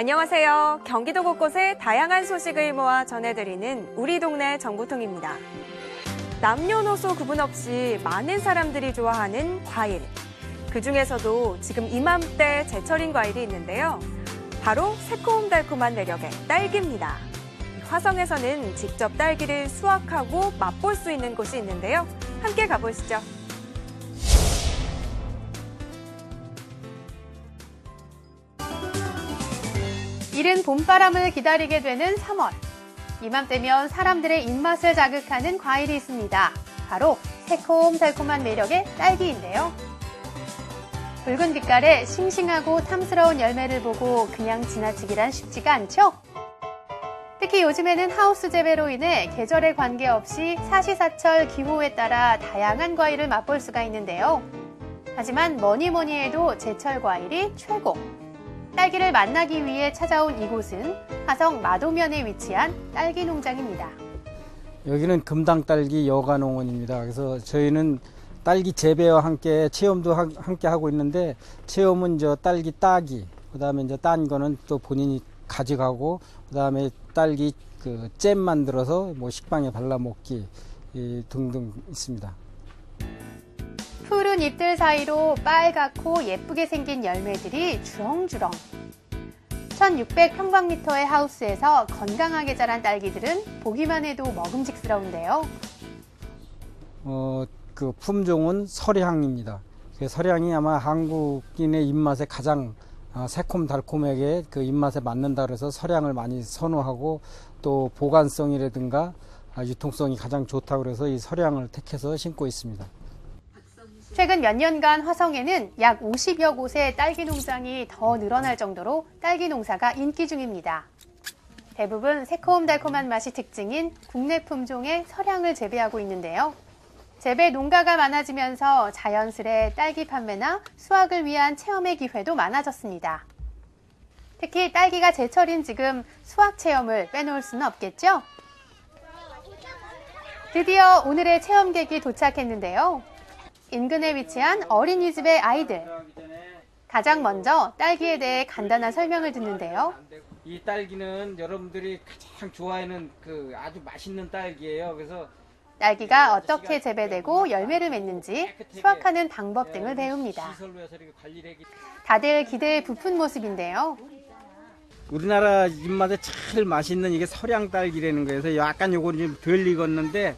안녕하세요. 경기도 곳곳의 다양한 소식을 모아 전해드리는 우리 동네 정보통입니다. 남녀노소 구분 없이 많은 사람들이 좋아하는 과일. 그 중에서도 지금 이맘때 제철인 과일이 있는데요. 바로 새콤달콤한 매력의 딸기입니다. 화성에서는 직접 딸기를 수확하고 맛볼 수 있는 곳이 있는데요. 함께 가보시죠. 이른 봄바람을 기다리게 되는 3월. 이맘때면 사람들의 입맛을 자극하는 과일이 있습니다. 바로 새콤달콤한 매력의 딸기인데요. 붉은 빛깔의 싱싱하고 탐스러운 열매를 보고 그냥 지나치기란 쉽지가 않죠? 특히 요즘에는 하우스 재배로 인해 계절에 관계없이 사시사철 기후에 따라 다양한 과일을 맛볼 수가 있는데요. 하지만 뭐니 뭐니 해도 제철 과일이 최고. 딸기를 만나기 위해 찾아온 이곳은 화성 마도면에 위치한 딸기 농장입니다. 여기는 금당 딸기 여가농원입니다. 그래서 저희는 딸기 재배와 함께 체험도 하- 함께 하고 있는데 체험은 저 딸기 따기, 그다음에 이제 딴 거는 또 본인이 가져가고 그다음에 딸기 그 잼 만들어서 뭐 식빵에 발라 먹기 이 등등 있습니다. 잎들 사이로 빨갛고 예쁘게 생긴 열매들이 주렁주렁. 1600평방미터의 하우스에서 건강하게 자란 딸기들은 보기만 해도 먹음직스러운데요. 어, 그 품종은 설향입니다. 그 설향이 아마 한국인의 입맛에 가장 아, 새콤달콤하게 그 입맛에 맞는다 그래서 설향을 많이 선호하고 또 보관성이라든가 아, 유통성이 가장 좋다고 그래서 이 설향을 택해서 심고 있습니다. 최근 몇 년간 화성에는 약 50여 곳의 딸기 농장이 더 늘어날 정도로 딸기 농사가 인기 중입니다. 대부분 새콤달콤한 맛이 특징인 국내 품종의 설향을 재배하고 있는데요. 재배 농가가 많아지면서 자연스레 딸기 판매나 수확을 위한 체험의 기회도 많아졌습니다. 특히 딸기가 제철인 지금 수확 체험을 빼놓을 수는 없겠죠? 드디어 오늘의 체험객이 도착했는데요. 인근에 위치한 어린이집의 아이들. 가장 먼저 딸기에 대해 간단한 설명을 듣는데요. 이 딸기는 여러분들이 가장 좋아하는 그 아주 맛있는 딸기예요. 그래서 딸기가 어떻게 재배되고 열매를 맺는지 수확하는 방법 등을 배웁니다. 관리를 하기 다들 기대에 부푼 모습인데요. 우리나라 입맛에 제일 맛있는 이게 설양 딸기라는 거예요. 그래서 약간 요거는 좀 덜 익었는데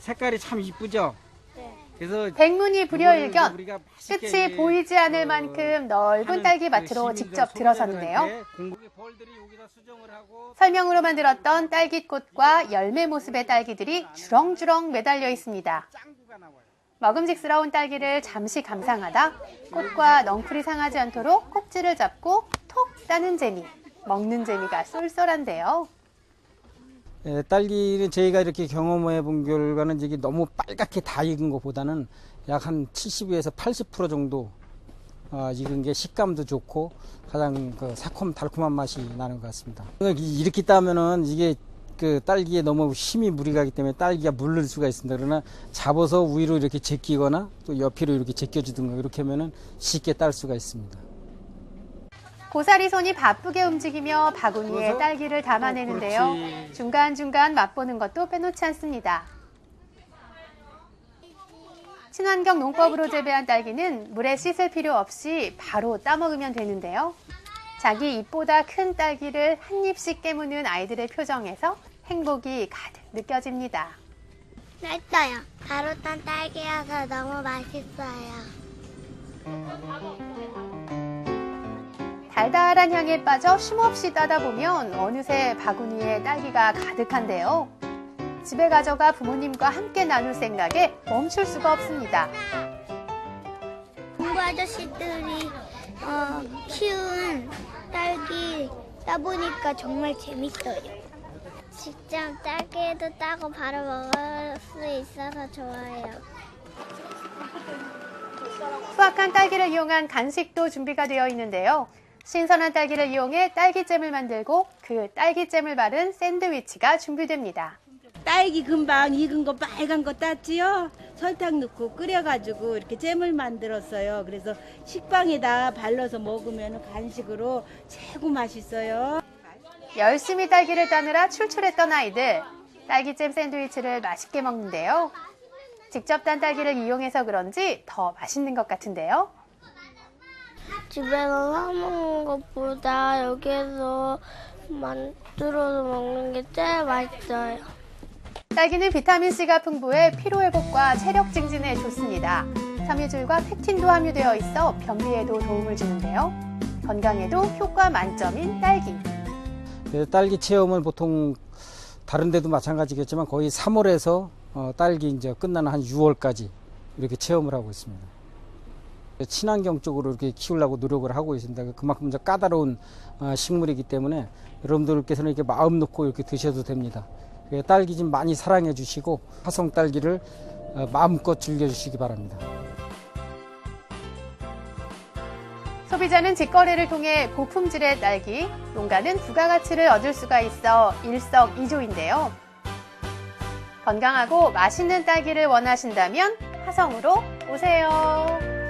색깔이 참 이쁘죠? 그래서 백문이 불여일견. 끝이 보이지 않을 그 만큼 넓은 하는 딸기 그 밭으로 직접 들어섰는데요. 설명으로 만들었던 딸기꽃과 열매 모습의 딸기들이 주렁주렁 매달려 있습니다. 먹음직스러운 딸기를 잠시 감상하다 꽃과 넝쿨이 상하지 않도록 꼭지를 잡고 톡 따는 재미. 먹는 재미가 쏠쏠한데요. 예, 딸기는 저희가 이렇게 경험해 본 결과는 이게 너무 빨갛게 다 익은 것보다는 약 한 70에서 80% 정도 아, 익은 게 식감도 좋고 가장 그 새콤 달콤한 맛이 나는 것 같습니다. 이- 이렇게 따면은 이게 그 딸기에 너무 힘이 무리 가기 때문에 딸기가 물릴 수가 있습니다. 그러나 잡아서 위로 이렇게 제끼거나 또 옆으로 이렇게 제껴주든가 이렇게 하면은 쉽게 딸 수가 있습니다. 고사리 손이 바쁘게 움직이며 바구니에? 딸기를 담아내는데요. 어, 그렇지. 중간중간 맛보는 것도 빼놓지 않습니다. 친환경 농법으로 재배한 딸기는 물에 씻을 필요 없이 바로 따먹으면 되는데요. 자기 입보다 큰 딸기를 한 입씩 깨무는 아이들의 표정에서 행복이 가득 느껴집니다. 맛있어요. 바로 딴 딸기여서 너무 맛있어요. 달달한 향에 빠져 쉼없이 따다 보면 어느새 바구니에 딸기가 가득한데요. 집에 가져가 부모님과 함께 나눌 생각에 멈출 수가 없습니다. 공부 아저씨들이 어, 키운 딸기 따보니까 정말 재밌어요. 직접 딸기도 따고 바로 먹을 수 있어서 좋아요. 수확한 딸기를 이용한 간식도 준비가 되어 있는데요. 신선한 딸기를 이용해 딸기잼을 만들고 그 딸기잼을 바른 샌드위치가 준비됩니다. 딸기 금방 익은 거 빨간 거 땄지요? 설탕 넣고 끓여가지고 이렇게 잼을 만들었어요. 그래서 식빵에다 발라서 먹으면 간식으로 최고 맛있어요. 열심히 딸기를 따느라 출출했던 아이들. 딸기잼 샌드위치를 맛있게 먹는데요. 직접 딴 딸기를 이용해서 그런지 더 맛있는 것 같은데요. 집에서 사 먹는 것보다 여기서 만들어서 먹는 게 제일 맛있어요. 딸기는 비타민C가 풍부해 피로회복과 체력 증진에 좋습니다. 섬유질과 팩틴도 함유되어 있어 변비에도 도움을 주는데요. 건강에도 효과 만점인 딸기. 그 딸기 체험을 보통 다른 데도 마찬가지겠지만 거의 3월에서 어, 딸기 이제 끝나는 한 6월까지 이렇게 체험을 하고 있습니다. 친환경 쪽으로 이렇게 키우려고 노력을 하고 있습니다. 그만큼 이제 까다로운 어, 식물이기 때문에 여러분들께서는 이렇게 마음 놓고 이렇게 드셔도 됩니다. 그 딸기 좀 많이 사랑해 주시고 화성 딸기를 어, 마음껏 즐겨 주시기 바랍니다. 소비자는 직거래를 통해 고품질의 딸기, 농가는 부가가치를 얻을 수가 있어 일석이조인데요. 건강하고 맛있는 딸기를 원하신다면 화성으로 오세요.